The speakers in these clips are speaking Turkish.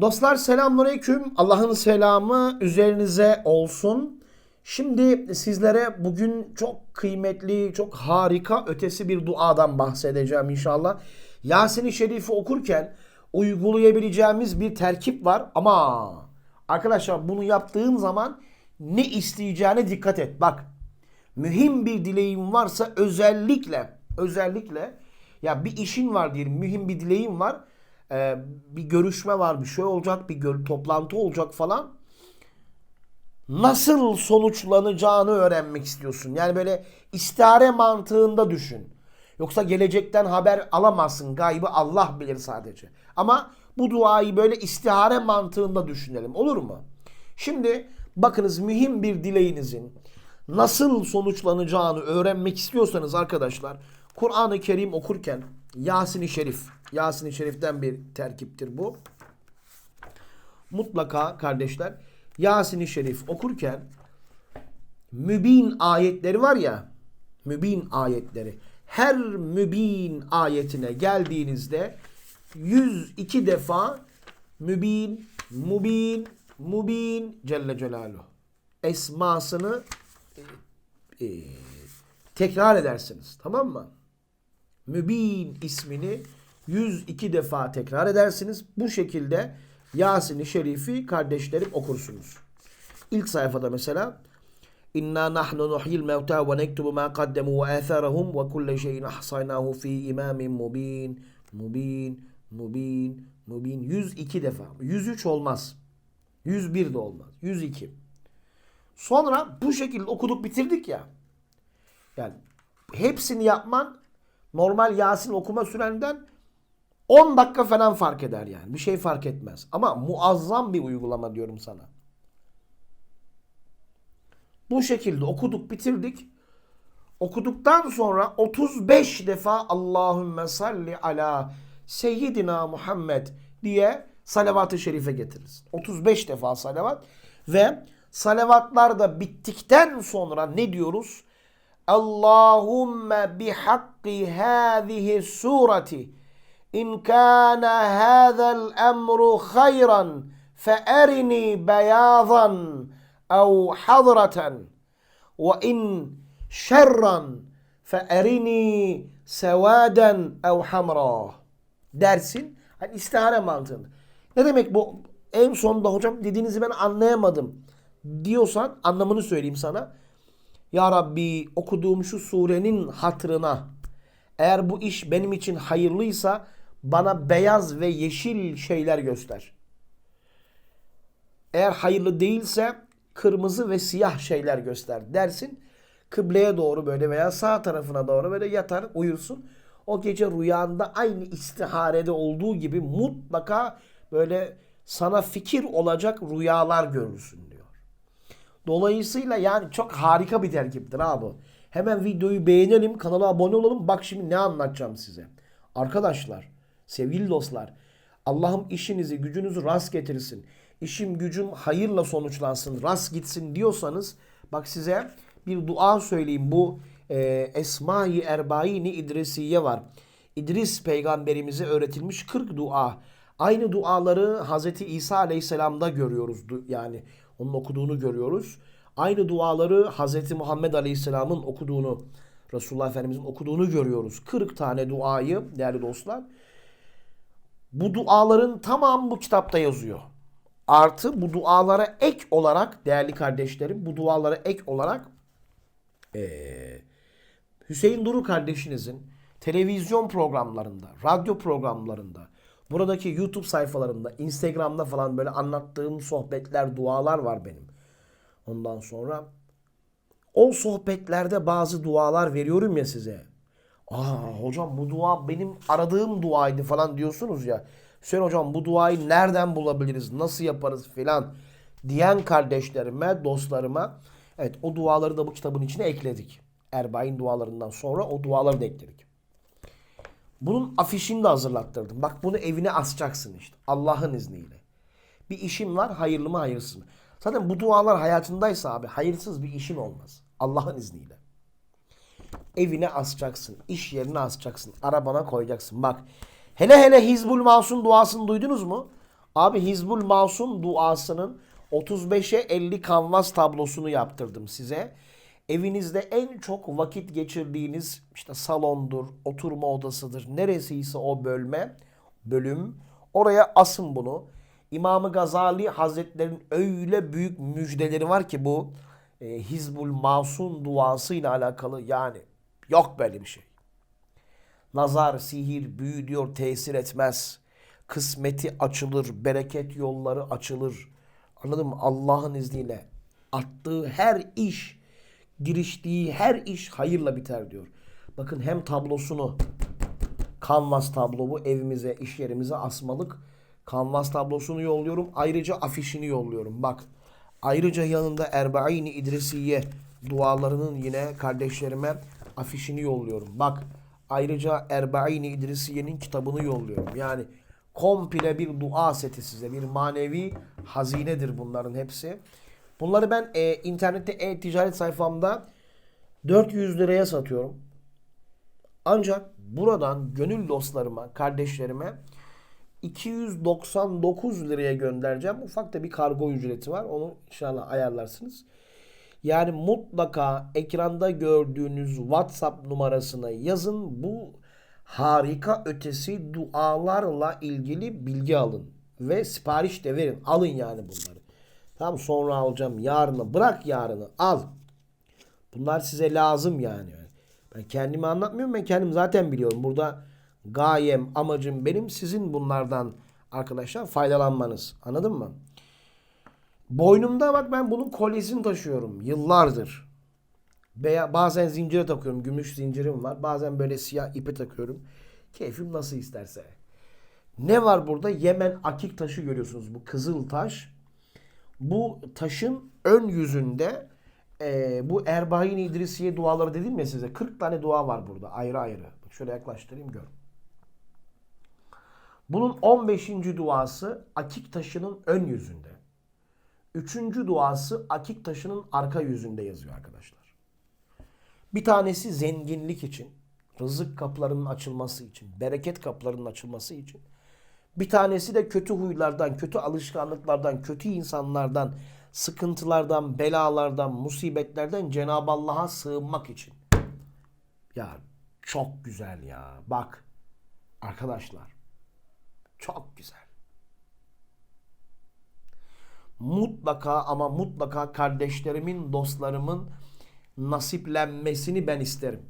Dostlar selamünaleyküm. Allah'ın selamı üzerinize olsun. Şimdi sizlere bugün çok kıymetli, çok harika ötesi bir duadan bahsedeceğim inşallah. Yasin-i Şerif'i okurken uygulayabileceğimiz bir terkip var ama arkadaşlar bunu yaptığın zaman ne isteyeceğine dikkat et. Bak mühim bir dileğin varsa özellikle özellikle ya bir işin var diyelim mühim bir dileğin var ee, bir görüşme var bir şey olacak bir gör- toplantı olacak falan nasıl sonuçlanacağını öğrenmek istiyorsun. Yani böyle istihare mantığında düşün. Yoksa gelecekten haber alamazsın. Gaybı Allah bilir sadece. Ama bu duayı böyle istihare mantığında düşünelim. Olur mu? Şimdi bakınız mühim bir dileğinizin nasıl sonuçlanacağını öğrenmek istiyorsanız arkadaşlar Kur'an-ı Kerim okurken Yasin-i Şerif, Yasin-i Şerif'ten bir terkiptir bu. Mutlaka kardeşler Yasin-i Şerif okurken mübin ayetleri var ya mübin ayetleri her mübin ayetine geldiğinizde 102 defa mübin, mubin, mubin Celle Celaluhu esmasını e, e, tekrar edersiniz. Tamam mı? Mübin ismini 102 defa tekrar edersiniz. Bu şekilde Yasin-i Şerif'i kardeşlerim okursunuz. İlk sayfada mesela İnna nahnu nuhyil mevta ve nektubu ma qaddemu ve atharahum ve kulle şeyin ahsaynahu fi imamin mubin mubin mubin mubin 102 defa. 103 olmaz. 101 de olmaz. 102. Sonra bu şekilde okuduk bitirdik ya. Yani hepsini yapman normal Yasin okuma sürenden 10 dakika falan fark eder yani. Bir şey fark etmez. Ama muazzam bir uygulama diyorum sana. Bu şekilde okuduk bitirdik. Okuduktan sonra 35 defa Allahümme salli ala seyyidina Muhammed diye salavat-ı şerife getiririz. 35 defa salavat ve salavatlar da bittikten sonra ne diyoruz? اللهم بحق هذه السورة إن كان هذا الأمر خيرا فأرني بياضا أو حضرة وإن شرا فأرني sevaden ev hamra dersin. Hani istihare mantığında. Ne demek bu? En sonunda hocam dediğinizi ben anlayamadım diyorsan anlamını söyleyeyim sana. Ya Rabbi okuduğum şu surenin hatırına eğer bu iş benim için hayırlıysa bana beyaz ve yeşil şeyler göster. Eğer hayırlı değilse kırmızı ve siyah şeyler göster dersin. Kıbleye doğru böyle veya sağ tarafına doğru böyle yatar uyursun. O gece rüyanda aynı istiharede olduğu gibi mutlaka böyle sana fikir olacak rüyalar görürsün. Dolayısıyla yani çok harika bir terkiptir abi. Hemen videoyu beğenelim, kanala abone olalım. Bak şimdi ne anlatacağım size. Arkadaşlar, sevgili dostlar, Allah'ım işinizi, gücünüzü rast getirsin. İşim gücüm hayırla sonuçlansın, rast gitsin diyorsanız bak size bir dua söyleyeyim. Bu e, Esma-i Erbaini İdrisiye var. İdris peygamberimize öğretilmiş 40 dua. Aynı duaları Hazreti İsa Aleyhisselam'da görüyoruz. Yani onun okuduğunu görüyoruz. Aynı duaları Hazreti Muhammed Aleyhisselam'ın okuduğunu, Resulullah Efendimiz'in okuduğunu görüyoruz. 40 tane duayı değerli dostlar. Bu duaların tamamı bu kitapta yazıyor. Artı bu dualara ek olarak değerli kardeşlerim bu dualara ek olarak eee, Hüseyin Duru kardeşinizin televizyon programlarında, radyo programlarında, buradaki YouTube sayfalarında, Instagram'da falan böyle anlattığım sohbetler, dualar var benim. Ondan sonra o sohbetlerde bazı dualar veriyorum ya size. Aa hocam bu dua benim aradığım duaydı falan diyorsunuz ya. Hüseyin hocam bu duayı nereden bulabiliriz, nasıl yaparız filan diyen kardeşlerime, dostlarıma evet o duaları da bu kitabın içine ekledik. Erbain dualarından sonra o duaları da ekledik. Bunun afişini de hazırlattırdım. Bak bunu evine asacaksın işte. Allah'ın izniyle. Bir işin var hayırlı mı hayırsız mı? Zaten bu dualar hayatındaysa abi hayırsız bir işin olmaz. Allah'ın izniyle. Evine asacaksın. iş yerine asacaksın. Arabana koyacaksın. Bak hele hele Hizbul Masum duasını duydunuz mu? Abi Hizbul Masum duasının 35'e 50 kanvas tablosunu yaptırdım size. Evinizde en çok vakit geçirdiğiniz işte salondur, oturma odasıdır, neresiyse o bölme, bölüm. Oraya asın bunu. İmam-ı Gazali Hazretleri'nin öyle büyük müjdeleri var ki bu e, Hizbul Masum duasıyla alakalı yani yok böyle bir şey. Nazar, sihir, büyü diyor tesir etmez. Kısmeti açılır, bereket yolları açılır. Anladın mı? Allah'ın izniyle attığı her iş, giriştiği her iş hayırla biter diyor. Bakın hem tablosunu kanvas tablo bu evimize, iş yerimize asmalık. Kanvas tablosunu yolluyorum. Ayrıca afişini yolluyorum. Bak. Ayrıca yanında Erbaini İdrisiye dualarının yine kardeşlerime afişini yolluyorum. Bak. Ayrıca Erbaini İdrisiye'nin kitabını yolluyorum. Yani komple bir dua seti size. Bir manevi hazinedir bunların hepsi. Bunları ben e, internette e-ticaret sayfamda 400 liraya satıyorum. Ancak buradan gönül dostlarıma, kardeşlerime 299 liraya göndereceğim. Ufak da bir kargo ücreti var. Onu inşallah ayarlarsınız. Yani mutlaka ekranda gördüğünüz WhatsApp numarasına yazın. Bu harika ötesi dualarla ilgili bilgi alın. Ve sipariş de verin. Alın yani bunları. Tamam sonra alacağım. Yarını bırak yarını al. Bunlar size lazım yani. Ben kendimi anlatmıyorum. Ben kendim zaten biliyorum. Burada gayem, amacım benim sizin bunlardan arkadaşlar faydalanmanız. Anladın mı? Boynumda bak ben bunun kolyesini taşıyorum. Yıllardır. Veya bazen zincire takıyorum. Gümüş zincirim var. Bazen böyle siyah ipe takıyorum. Keyfim nasıl isterse. Ne var burada? Yemen akik taşı görüyorsunuz. Bu kızıl taş. Bu taşın ön yüzünde e, bu Erbahin İdrisiye duaları dedim ya size. 40 tane dua var burada ayrı ayrı. Şöyle yaklaştırayım gör. Bunun 15. duası akik taşının ön yüzünde. Üçüncü duası akik taşının arka yüzünde yazıyor arkadaşlar. Bir tanesi zenginlik için, rızık kaplarının açılması için, bereket kaplarının açılması için. Bir tanesi de kötü huylardan, kötü alışkanlıklardan, kötü insanlardan, sıkıntılardan, belalardan, musibetlerden Cenab-ı Allah'a sığınmak için. Ya çok güzel ya. Bak arkadaşlar çok güzel. Mutlaka ama mutlaka kardeşlerimin, dostlarımın nasiplenmesini ben isterim.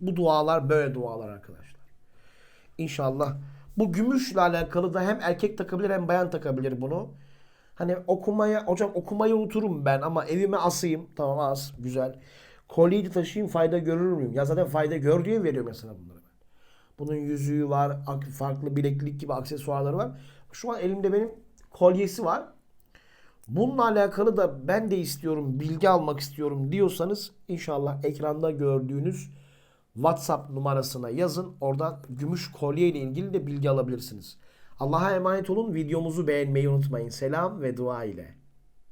Bu dualar böyle dualar arkadaşlar. İnşallah. Bu gümüşle alakalı da hem erkek takabilir hem bayan takabilir bunu. Hani okumaya, hocam okumayı unuturum ben ama evime asayım. Tamam as, güzel. Kolyeyi de taşıyayım fayda görür müyüm? Ya zaten fayda gör diye veriyor mesela bunları ben. Bunun yüzüğü var, farklı bileklik gibi aksesuarları var. Şu an elimde benim kolyesi var. Bununla alakalı da ben de istiyorum, bilgi almak istiyorum diyorsanız inşallah ekranda gördüğünüz WhatsApp numarasına yazın. Oradan gümüş kolye ile ilgili de bilgi alabilirsiniz. Allah'a emanet olun. Videomuzu beğenmeyi unutmayın. Selam ve dua ile.